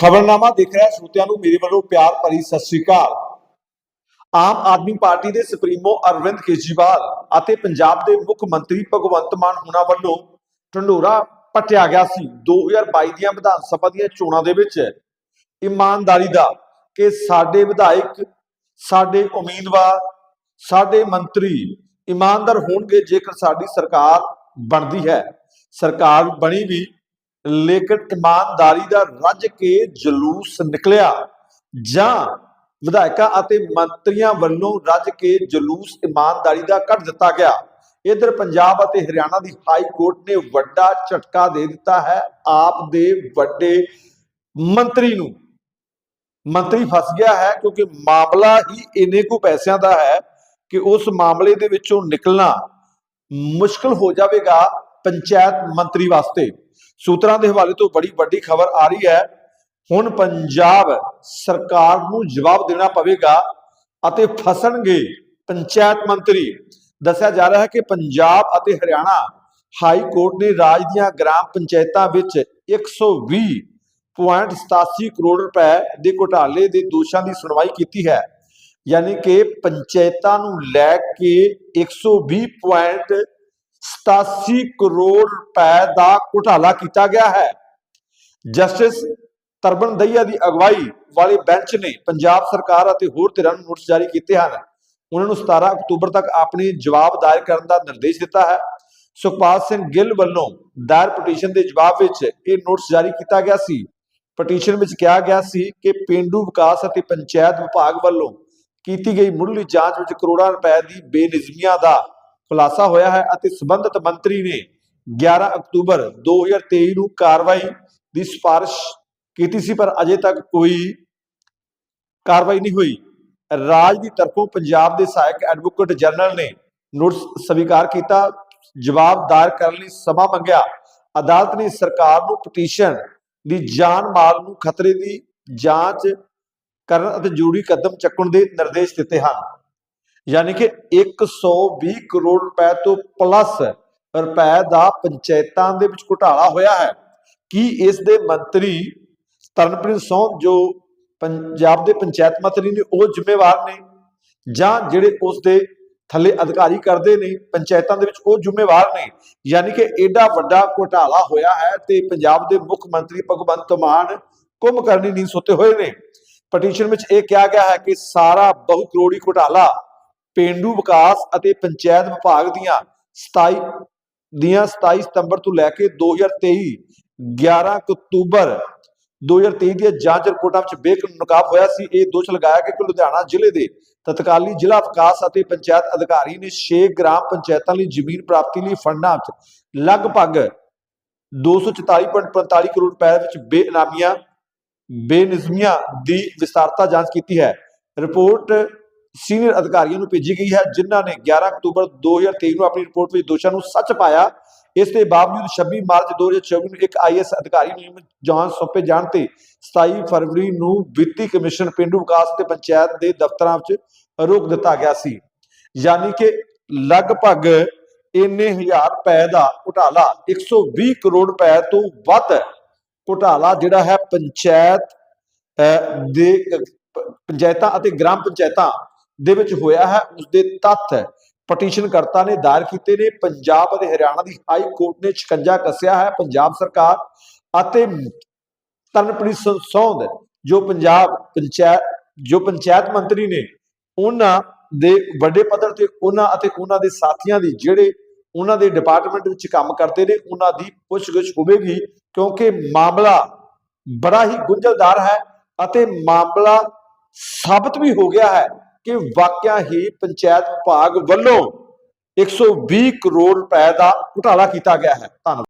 ਖਬਰਨਾਮਾ ਦੇਖ ਰਿਹਾ ਸਰੋਤਿਆਂ ਨੂੰ ਮੇਰੇ ਵੱਲੋਂ ਪਿਆਰ ਭਰੀ ਸਤਿ ਸ੍ਰੀ ਅਕਾਲ। ਆਮ ਆਦਮੀ ਪਾਰਟੀ ਦੇ ਸੁਪਰੀਮੋ ਅਰਵਿੰਦ ਕੇਜਰੀਵਾਲ ਅਤੇ ਪੰਜਾਬ ਦੇ ਮੁੱਖ ਮੰਤਰੀ ਭਗਵੰਤ ਮਾਨ ਹੁਣਾਂ ਵੱਲੋਂ ਢੰਡੋਰਾ ਪਟਿਆ ਗਿਆ ਸੀ। 2022 ਦੀਆਂ ਵਿਧਾਨ ਸਭਾ ਦੀਆਂ ਚੋਣਾਂ ਦੇ ਵਿੱਚ ਇਮਾਨਦਾਰੀ ਦਾ ਕਿ ਸਾਡੇ ਵਿਧਾਇਕ, ਸਾਡੇ ਉਮੀਦਵਾਰ, ਸਾਡੇ ਮੰਤਰੀ ਇਮਾਨਦਾਰ ਹੋਣਗੇ ਜੇਕਰ ਸਾਡੀ ਸਰਕਾਰ ਬਣਦੀ ਹੈ। ਸਰਕਾਰ ਬਣੀ ਵੀ ਲੇਕਿਨ ਇਮਾਨਦਾਰੀ ਦਾ ਰੱਜ ਕੇ ਜਲੂਸ ਨਿਕਲਿਆ। ਜਾਂ ਵਿਧਾਇਕਾਂ ਅਤੇ ਮੰਤਰੀਆਂ ਵੱਲੋਂ ਰੱਜ ਕੇ ਜਲੂਸ ਇਮਾਨਦਾਰੀ ਦਾ ਕੱਢ ਦਿੱਤਾ ਗਿਆ। ਇਧਰ ਪੰਜਾਬ ਅਤੇ ਹਰਿਆਣਾ ਦੀ ਹਾਈ ਕੋਰਟ ਨੇ ਵੱਡਾ ਝਟਕਾ ਦੇ ਦਿੱਤਾ ਹੈ ਆਪ ਦੇ ਵੱਡੇ ਮੰਤਰੀ ਨੂੰ। ਮੰਤਰੀ ਫਸ ਗਿਆ ਹੈ ਕਿਉਂਕਿ ਮਾਮਲਾ ਹੀ ਇੰਨੇ ਕੁ ਪੈਸਿਆਂ ਦਾ ਹੈ ਕਿ ਉਸ ਮਾਮਲੇ ਦੇ ਵਿੱਚੋਂ ਨਿਕਲਣਾ ਮੁਸ਼ਕਲ ਹੋ ਜਾਵੇਗਾ ਪੰਚਾਇਤ ਮੰਤਰੀ ਵਾਸਤੇ। ਸੂਤਰਾਂ ਦੇ ਹਵਾਲੇ ਤੋਂ ਬੜੀ ਵੱਡੀ ਖਬਰ ਆ ਰਹੀ ਹੈ। ਹੁਣ ਪੰਜਾਬ ਸਰਕਾਰ ਨੂੰ ਜਵਾਬ ਦੇਣਾ ਪਵੇਗਾ ਅਤੇ ਫਸਣਗੇ। ਪੰਚਾਇਤ ਮੰਤਰੀ, ਦੱਸਿਆ ਜਾ ਰਿਹਾ ਹੈ ਕਿ ਪੰਜਾਬ ਅਤੇ ਹਰਿਆਣਾ ਹਾਈ ਕੋਰਟ ਨੇ ਰਾਜ ਦੀਆਂ ਗ੍ਰਾਮ ਪੰਚਾਇਤਾਂ ਵਿੱਚ 120.87 ਕਰੋੜ ਰੁਪਏ ਦੇ ਘੁਟਾਲੇ ਦੇ ਦੋਸ਼ਾਂ ਦੀ ਸੁਣਵਾਈ ਕੀਤੀ ਹੈ। ਯਾਨੀ ਕਿ ਪੰਚਾਇਤਾਂ ਨੂੰ ਲੈ ਕੇ 120.87 ਕਰੋੜ ਰੁਪਏ ਦਾ ਘੁਟਾਲਾ ਕੀਤਾ ਗਿਆ ਹੈ। ਜਸਟਿਸ ਤਰਬਨ ਦਈਆ ਦੀ ਅਗਵਾਈ ਵਾਲੇ ਬੈਂਚ ਨੇ ਪੰਜਾਬ ਸਰਕਾਰ ਅਤੇ ਹੋਰ ਧਿਰਾਂ ਨੂੰ ਨੋਟਿਸ ਜਾਰੀ ਕੀਤੇ ਹਨ। ਉਹਨਾਂ ਨੂੰ 17 ਅਕਤੂਬਰ ਤੱਕ ਆਪਣੀ ਜਵਾਬ ਦਾਇਰ ਕਰਨ ਦਾ ਨਿਰਦੇਸ਼ ਦਿੱਤਾ ਹੈ। ਸੁਖਪਾਲ ਸਿੰਘ ਗਿੱਲ ਵੱਲੋਂ ਦਾਇਰ ਪਟੀਸ਼ਨ ਦੇ ਜਵਾਬ ਵਿੱਚ ਇਹ ਨੋਟਿਸ ਜਾਰੀ ਕੀਤਾ ਗਿਆ ਸੀ। ਪਟੀਸ਼ਨ ਵਿੱਚ ਕਿਹਾ ਗਿਆ ਸੀ ਕਿ ਪਿੰਡੂ ਵਿਕਾਸ ਅਤੇ ਪੰਚਾਇਤ ਵਿਭਾਗ ਵੱਲੋਂ ਕੀਤੀ ਗਈ ਮੁੱਢਲੀ ਜਾਂਚ ਵਿੱਚ ਕਰੋੜਾਂ ਰੁਪਏ ਦੀ ਬੇਨਿਜ਼ਮੀਆਂ ਦਾ ਖੁਲਾਸਾ ਹੋਇਆ ਹੈ ਅਤੇ ਸਬੰਧਤ ਮੰਤਰੀ ਨੇ 11 ਅਕਤੂਬਰ 2023 ਨੂੰ ਕਾਰਵਾਈ ਦੀ ਸਿਫਾਰਿਸ਼ ਕੀਤੀ ਸੀ, ਪਰ ਅਜੇ ਤੱਕ ਕੋਈ ਕਾਰਵਾਈ ਨਹੀਂ ਹੋਈ। ਰਾਜ ਦੀ ਤਰਫੋਂ ਪੰਜਾਬ ਦੇ ਸਹਾਇਕ ਐਡਵੋਕੇਟ ਜਨਰਲ ਨੇ ਨੋਟਿਸ ਸਵੀਕਾਰ ਕੀਤਾ, ਜਵਾਬ ਦਾਇਰ ਕਰਨ ਲਈ ਸਮਾਂ ਮੰਗਿਆ। ਅਦਾਲਤ ਨੇ ਸਰਕਾਰ ਨੂੰ ਪਟੀਸ਼ਨ ਦੀ ਜਾਨ ਮਾਲ ਨੂੰ ਖਤਰੇ ਦੀ ਜਾਂਚ ਕਰਨ ਅਤੇ ਜ਼ਰੂਰੀ ਕਦਮ ਚੁੱਕਣ ਦੇ ਨਿਰਦੇਸ਼ ਦਿੱਤੇ ਹਨ। ਯਾਨੀ ਕਿ 120 ਕਰੋੜ ਰੁਪਏ ਤੋਂ ਪਲੱਸ ਰੁਪਏ ਦਾ ਪੰਚਾਇਤਾਂ ਦੇ ਵਿੱਚ ਘੁਟਾਲਾ ਹੋਇਆ ਹੈ। ਕੀ ਇਸ ਦੇ ਮੰਤਰੀ ਤਰਨਪ੍ਰੀਤ ਸੌਂ ਜੋ ਪੰਜਾਬ ਦੇ ਪੰਚਾਇਤ ਮੰਤਰੀ ਨੇ, ਉਹ ਜ਼ਿੰਮੇਵਾਰ ਨੇ? ਜਾਂ ਜਿਹੜੇ ਉਸ ਦੇ ਥੱਲੇ ਅਧਿਕਾਰੀ ਕਰਦੇ ਨੇ, ਪੰਚਾਇਤਾਂ ਦੇ ਵਿੱਚ ਉਹ ਜ਼ਿੰਮੇਵਾਰ ਨੇ? ਯਾਨੀ ਕਿ ਐਡਾ ਵੱਡਾ ਘੁਟਾਲਾ ਹੋਇਆ ਹੈ ਤੇ ਪੰਜਾਬ ਦੇ ਮੁੱਖ ਮੰਤਰੀ ਭਗਵੰਤ ਮਾਨ ਕੁੰਭ ਕਰਨੀ ਨਹੀਂ ਸੁੱਤੇ ਹੋਏ ਨੇ। ਪਟੀਸ਼ਨ ਵਿੱਚ ਇਹ ਕਿਹਾ ਗਿਆ ਹੈ ਕਿ ਸਾਰਾ ਬਹੁ ਕਰੋੜੀ ਘੁਟਾਲਾ ਪੇਂਡੂ ਵਿਕਾਸ ਅਤੇ ਪੰਚਾਇਤ ਵਿਭਾਗ ਦੀਆਂ 27 ਦੀਆਂ 27 ਸਤੰਬਰ ਤੋਂ ਲੈ ਕੇ 2023 11 ਅਕਤੂਬਰ 2023 ਦੀਆਂ ਜਾਂਚ ਰਿਪੋਰਟਾਂ ਵਿੱਚ ਬੇਕਾਨੂੰਨ ਨਕਾਬ ਹੋਇਆ ਸੀ। ਇਹ ਦੋਸ਼ ਲਗਾਇਆ ਕਿ ਲੁਧਿਆਣਾ ਜ਼ਿਲ੍ਹੇ ਦੇ ਤਤਕਾਲੀ ਜ਼ਿਲ੍ਹਾ ਵਿਕਾਸ ਅਤੇ ਪੰਚਾਇਤ ਅਧਿਕਾਰੀ ਨੇ 6 ਗ੍ਰਾਮ ਪੰਚਾਇਤਾਂ ਲਈ ਜ਼ਮੀਨ ਪ੍ਰਾਪਤੀ ਲਈ ਫੰਡਾਂ ਵਿੱਚ ਲਗਭਗ 244.45 ਕਰੋੜ ਰੁਪਏ ਵਿੱਚ ਬੇਨਾਮੀਆਂ ਬੇਨਿਜ਼ਮੀਆਂ ਦੀ ਵਿਸਤਾਰਤਾ ਜਾਂਚ ਕੀਤੀ ਹੈ। ਰਿਪੋਰਟ ਸੀਨੀਅਰ ਅਧਿਕਾਰੀਆਂ ਨੂੰ ਭੇਜੀ ਗਈ ਹੈ ਜਿਨ੍ਹਾਂ ਨੇ 11 ਅਕਤੂਬਰ 2023 ਨੂੰ ਆਪਣੀ ਰਿਪੋਰਟ ਵਿੱਚ ਦੋਸ਼ਾਂ ਨੂੰ ਸੱਚ ਪਾਇਆ। ਇਸ ਦੇ ਬਾਵਜੂਦ 26 ਮਾਰਚ 2024 ਨੂੰ ਇੱਕ ਆਈਐਸ ਅਧਿਕਾਰੀ ਨੂੰ ਜਾਂਚ ਸੌਂਪੇ ਜਾਣ ਤੇ 27 ਫਰਵਰੀ ਨੂੰ ਵਿੱਤੀ ਕਮਿਸ਼ਨ ਪਿੰਡੂ ਵਿਕਾਸ ਤੇ ਪੰਚਾਇਤ ਦੇ ਦਫ਼ਤਰਾਂ ਵਿੱਚ ਰੋਕ ਦਿੱਤਾ ਗਿਆ ਸੀ। ਯਾਨੀ ਕਿ ਲਗਭਗ ਇੰਨੇ ਹਜ਼ਾਰ ਰੁਪਏ ਦਾ ਘੁਟਾਲਾ 120 ਕਰੋੜ ਰੁਪਏ ਤੋਂ ਵੱਧ ਘੁਟਾਲਾ ਜਿਹੜਾ ਹੈ ਪੰਚਾਇਤ ਅਹ, ਦੇ ਪੰਚਾਇਤਾਂ ਅਤੇ ਗ੍ਰਾਮ ਪੰਚਾਇਤਾਂ ਦੇ ਵਿੱਚ ਹੋਇਆ ਹੈ ਉਸ ਦੇ ਤੱਥ ਪਟੀਸ਼ਨਕਰਤਾ ਨੇ, ਦਾਇਰ ਕੀਤੇ ਨੇ, ਪੰਜਾਬ ਅਤੇ ਹਰਿਆਣਾ ਦੀ ਹਾਈ ਕੋਰਟ ਨੇ ਸ਼ਿਕੰਜਾ ਕੱਸਿਆ ਹੈ ਪੰਜਾਬ ਸਰਕਾਰ ਅਤੇ ਤਰਨਪ੍ਰੀਤ ਸਿੰਘ ਜੋ ਪੰਜਾਬ ਪੰਚਾਇਤ ਜੋ ਪੰਚਾਇਤ ਮੰਤਰੀ ਨੇ, ਉਹਨਾਂ ਦੇ ਵੱਡੇ ਪੱਧਰ ਤੇ ਉਹਨਾਂ ਅਤੇ ਉਹਨਾਂ ਦੇ ਸਾਥੀਆਂ ਦੀ ਜਿਹੜੇ ਉਹਨਾਂ ਦੇ ਡਿਪਾਰਟਮੈਂਟ ਵਿੱਚ ਕੰਮ ਕਰਦੇ ਨੇ, ਉਹਨਾਂ ਦੀ ਪੁੱਛਗਿੱਛ ਹੋਵੇਗੀ, ਕਿਉਂਕਿ ਮਾਮਲਾ ਬੜਾ ਹੀ ਗੁੰਝਲਦਾਰ ਹੈ ਅਤੇ ਮਾਮਲਾ ਸਾਬਤ ਵੀ ਹੋ ਗਿਆ ਹੈ। ਕਿ ਵਾਕਿਆ ਹੀ ਪੰਚਾਇਤ ਵਿਭਾਗ ਵੱਲੋਂ 120 ਕਰੋੜ ਰੁਪਏ ਦਾ ਘੁਟਾਲਾ ਕੀਤਾ ਗਿਆ ਹੈ। ਧੰਨਵਾਦ।